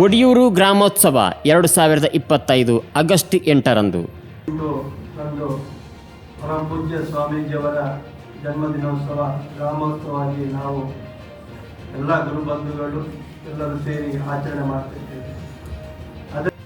ಒಡಿಯೂರು ಗ್ರಾಮೋತ್ಸವ ಎರಡು ಸಾವಿರದ ಇಪ್ಪತ್ತೈದು ಆಗಸ್ಟ್ ಎಂಟರಂದು. ಪರಮ ಪೂಜ್ಯ ಸ್ವಾಮೀಜಿಯವರ ಜನ್ಮದಿನೋತ್ಸವ ಗ್ರಾಮೋತ್ಸವವಾಗಿ ನಾವು ಎಲ್ಲ ಗುರುಬಂಧುಗಳು ಎಲ್ಲರೂ ಸೇರಿ ಆಚರಣೆ ಮಾಡ್ತಿದ್ದೇವೆ.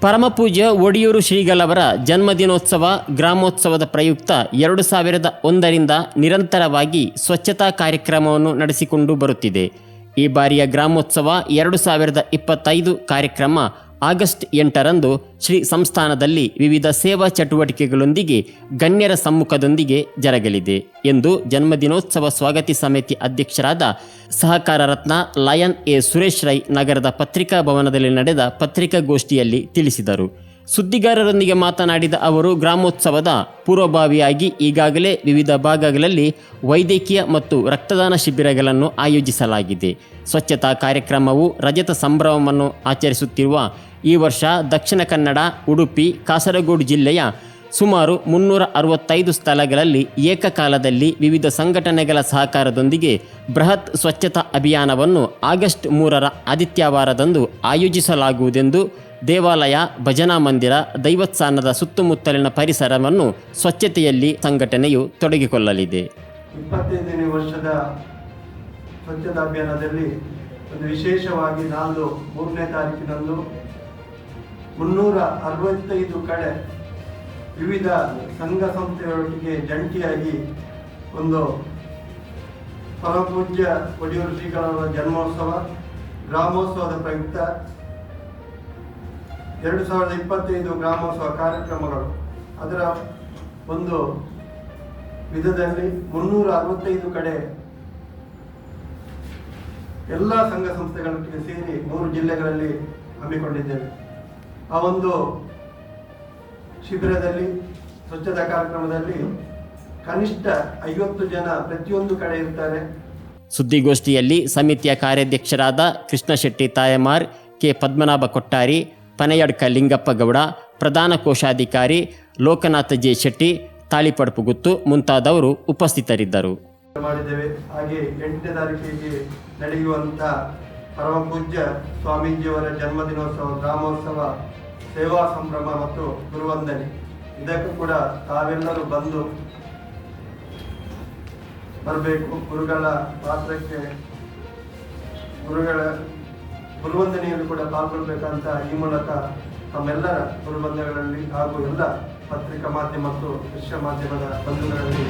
ಪರಮಪೂಜ್ಯ ಒಡಿಯೂರು ಶ್ರೀಗಳವರ ಜನ್ಮದಿನೋತ್ಸವ ಗ್ರಾಮೋತ್ಸವದ ಪ್ರಯುಕ್ತ ಎರಡು ಸಾವಿರದ ಒಂದರಿಂದ ನಿರಂತರವಾಗಿ ಸ್ವಚ್ಛತಾ ಕಾರ್ಯಕ್ರಮವನ್ನು ನಡೆಸಿಕೊಂಡು ಬರುತ್ತಿದೆ. ಈ ಬಾರಿಯ ಗ್ರಾಮೋತ್ಸವ ಎರಡು ಸಾವಿರದ ಇಪ್ಪತ್ತೈದು ಕಾರ್ಯಕ್ರಮ ಆಗಸ್ಟ್ ಎಂಟರಂದು ಶ್ರೀ ಸಂಸ್ಥಾನದಲ್ಲಿ ವಿವಿಧ ಸೇವಾ ಚಟುವಟಿಕೆಗಳೊಂದಿಗೆ ಗಣ್ಯರ ಸಮ್ಮುಖದೊಂದಿಗೆ ಜರಗಲಿದೆ ಎಂದು ಜನ್ಮದಿನೋತ್ಸವ ಸ್ವಾಗತಿ ಸಮಿತಿ ಅಧ್ಯಕ್ಷರಾದ ಸಹಕಾರ ರತ್ನ ಲಯನ್ ಎ ಸುರೇಶ್ ರೈ ನಗರದ ಪತ್ರಿಕಾ ಭವನದಲ್ಲಿ ನಡೆದ ಪತ್ರಿಕಾಗೋಷ್ಠಿಯಲ್ಲಿ ತಿಳಿಸಿದರು. ಸುದ್ದಿಗಾರರೊಂದಿಗೆ ಮಾತನಾಡಿದ ಅವರು, ಗ್ರಾಮೋತ್ಸವದ ಪೂರ್ವಭಾವಿಯಾಗಿ ಈಗಾಗಲೇ ವಿವಿಧ ಭಾಗಗಳಲ್ಲಿ ವೈದ್ಯಕೀಯ ಮತ್ತು ರಕ್ತದಾನ ಶಿಬಿರಗಳನ್ನು ಆಯೋಜಿಸಲಾಗಿದೆ. ಸ್ವಚ್ಛತಾ ಕಾರ್ಯಕ್ರಮವು ರಜತ ಸಂಭ್ರಮವನ್ನು ಆಚರಿಸುತ್ತಿರುವ ಈ ವರ್ಷ ದಕ್ಷಿಣ ಕನ್ನಡ, ಉಡುಪಿ, ಕಾಸರಗೋಡು ಜಿಲ್ಲೆಯ ಸುಮಾರು ಮುನ್ನೂರ ಅರವತ್ತೈದು ಸ್ಥಳಗಳಲ್ಲಿ ಏಕಕಾಲದಲ್ಲಿ ವಿವಿಧ ಸಂಘಟನೆಗಳ ಸಹಕಾರದೊಂದಿಗೆ ಬೃಹತ್ ಸ್ವಚ್ಛತಾ ಅಭಿಯಾನವನ್ನು ಆಗಸ್ಟ್ ಮೂರರ ಆದಿತ್ಯವಾರದಂದು ಆಯೋಜಿಸಲಾಗುವುದೆಂದು ದೇವಾಲಯ, ಭಜನಾ ಮಂದಿರ, ದೈವಸ್ಥಾನದ ಸುತ್ತಮುತ್ತಲಿನ ಪರಿಸರವನ್ನು ಸ್ವಚ್ಛತೆಯಲ್ಲಿ ಸಂಘಟನೆಯು ತೊಡಗಿಕೊಳ್ಳಲಿದೆ. ಇಪ್ಪತ್ತೈದನೇ ವರ್ಷದ ಸ್ವಚ್ಛತಾ ಅಭಿಯಾನದಲ್ಲಿ ಒಂದು ವಿಶೇಷವಾಗಿ ನಾಲ್ದು ಮೂರನೇ ತಾರೀಕಿನಂದು ಮುನ್ನೂರ ಅರವತ್ತೈದು ಕಡೆ ವಿವಿಧ ಸಂಘ ಸಂಸ್ಥೆಗಳೊಟ್ಟಿಗೆ ಜಂಟಿಯಾಗಿ ಒಂದು ಪರಮಪೂಜ್ಯ ಒಡಿಯೂರು ಶ್ರೀಗಳವರ ಜನ್ಮೋತ್ಸವ, ಗ್ರಾಮೋತ್ಸವದ ಪ್ರಯುಕ್ತ ಎರಡು ಸಾವಿರದ ಇಪ್ಪತ್ತೈದು ಗ್ರಾಮೋತ್ಸವ ಕಾರ್ಯಕ್ರಮಗಳು. ಅದರ ಒಂದು ವಿಧದಲ್ಲಿ ಮುನ್ನೂರ ಅರವತ್ತೈದು ಕಡೆ ಎಲ್ಲ ಸಂಘ ಸಂಸ್ಥೆಗಳೊಟ್ಟಿಗೆ ಸೇರಿ ಮೂರು ಜಿಲ್ಲೆಗಳಲ್ಲಿ ಹಮ್ಮಿಕೊಂಡಿದ್ದೇವೆ. ಆ ಒಂದು ಶಿಬಿರದಲ್ಲಿ ಸ್ವಚ್ಛತಾ ಕಾರ್ಯಕ್ರಮದಲ್ಲಿ ಕನಿಷ್ಠ ಐವತ್ತು ಜನ ಪ್ರತಿಯೊಂದು ಕಡೆ ಇರ್ತಾರೆ. ಸುದ್ದಿಗೋಷ್ಠಿಯಲ್ಲಿ ಸಮಿತಿಯ ಕಾರ್ಯಾಧ್ಯಕ್ಷರಾದ ಕೃಷ್ಣ ಶೆಟ್ಟಿ ತಾಯಮಾರ್ ಕೆ ಪದ್ಮನಾಭ ಕೊಟ್ಟಾರಿ ಪನೆಯಡ್ಕ ಲಿಂಗಪ್ಪ ಗೌಡ ಪ್ರಧಾನ ಕೋಶಾಧಿಕಾರಿ ಲೋಕನಾಥ ಜೆ ಶೆಟ್ಟಿ ತಾಳಿಪಡ್ಪು ಗುತ್ತು ಮುಂತಾದವರು ಉಪಸ್ಥಿತರಿದ್ದರು. ಮಾಡಿದ್ದೇವೆ. ಹಾಗೆ ಎಂಟನೇ ತಾರೀಕಿಗೆ ನಡೆಯುವಂತ ಪರಮ ಪೂಜ್ಯ ಸ್ವಾಮೀಜಿಯವರ ಜನ್ಮದಿನೋತ್ಸವ ಗ್ರಾಮೋತ್ಸವ ಸೇವಾ ಸಂಭ್ರಮ ಮತ್ತು ಗುರುವಂದನೆ. ಇದಕ್ಕೂ ಕೂಡ ತಾವೆಲ್ಲರೂ ಬಂದು ಬರಬೇಕು. ಗುರುಗಳ ಪಾತ್ರಕ್ಕೆ ಗುರುಗಳ ಗುರುವಂದನೆಯಲ್ಲಿ ಕೂಡ ಪಾಲ್ಗೊಳ್ಬೇಕಂತ ಈ ಮೂಲಕ ತಮ್ಮೆಲ್ಲರ ಗುರುಬಂಧಗಳಲ್ಲಿ ಹಾಗೂ ಎಲ್ಲ ಪತ್ರಿಕಾ ಮಾಧ್ಯಮ ಮತ್ತು ದೃಶ್ಯ ಮಾಧ್ಯಮದ ಬಂಧುಗಳಲ್ಲಿ